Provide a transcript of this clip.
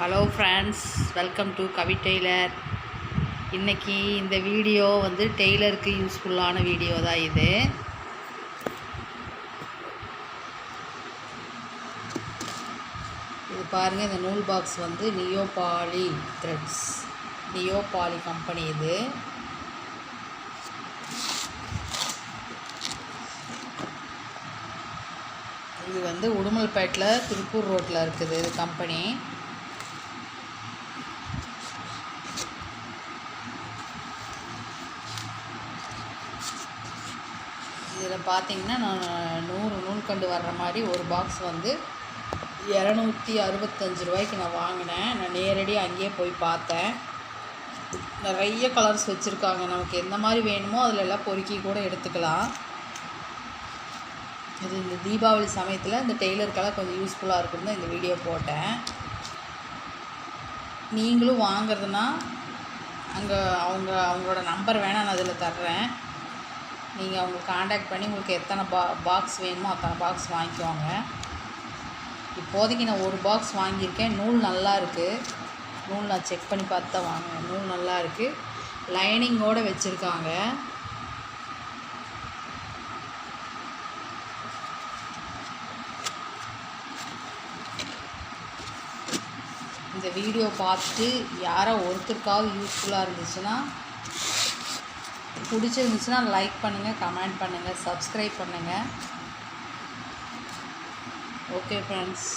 Hello friends welcome to Kavi tailor இன்றைக்கி இந்த video வந்து டெய்லருக்கு யூஸ்ஃபுல்லான வீடியோ தான் இது. இது பாருங்கள் இந்த நூல் பாக்ஸ் வந்து நியோபாலி த்ரெட்ஸ் நியோபாலி கம்பெனி இது. இது வந்து உடுமல்பேட்டில் திருப்பூர் ரோட்டில் இருக்குது இது கம்பெனி இதில் பார்த்தீங்கன்னா நான் நூறு நூல்கண்டு வர்ற மாதிரி ஒரு பாக்ஸ் வந்து இரநூத்தி அறுபத்தஞ்சு ரூபாய்க்கு நான் வாங்கினேன். நான் நேரடியாக அங்கேயே போய் பார்த்தேன். நிறைய கலர்ஸ் வச்சுருக்காங்க. நமக்கு எந்த மாதிரி வேணுமோ அதில் எல்லாம் பொறுக்கி கூட எடுத்துக்கலாம். இது இந்த தீபாவளி சமயத்தில் இந்த டெய்லருக்கெல்லாம் கொஞ்சம் யூஸ்ஃபுல்லாக இருக்குன்னு தான் இந்த வீடியோ போட்டேன். நீங்களும் வாங்குறதுனா அங்கே அவங்க அவங்களோட நம்பர் வேணால் நான் அதில் தர்றேன். நீங்கள் அவங்க காண்டாக்ட் பண்ணி உங்களுக்கு எத்தனை பா பாக்ஸ் வேணுமோ அத்தனை பாக்ஸ் வாங்கிக்குவாங்க இப்போதைக்கு நான் ஒரு பாக்ஸ் வாங்கியிருக்கேன். நூல் நல்லா இருக்குது நூல் நான் செக் பண்ணி பார்த்து தான் வாங்கினேன் நூல் நல்லா இருக்குது லைனிங்கோடு வச்சுருக்காங்க. இந்த வீடியோ பார்த்துட்டு யாரோ ஒருத்தருக்காவது யூஸ்ஃபுல்லாக இருந்துச்சுன்னா பிடிச்சிருந்துச்சுன்னா லைக் பண்ணுங்கள் கமெண்ட் பண்ணுங்கள் சப்ஸ்கிரைப் பண்ணுங்கள் ஓகே ஃப்ரெண்ட்ஸ்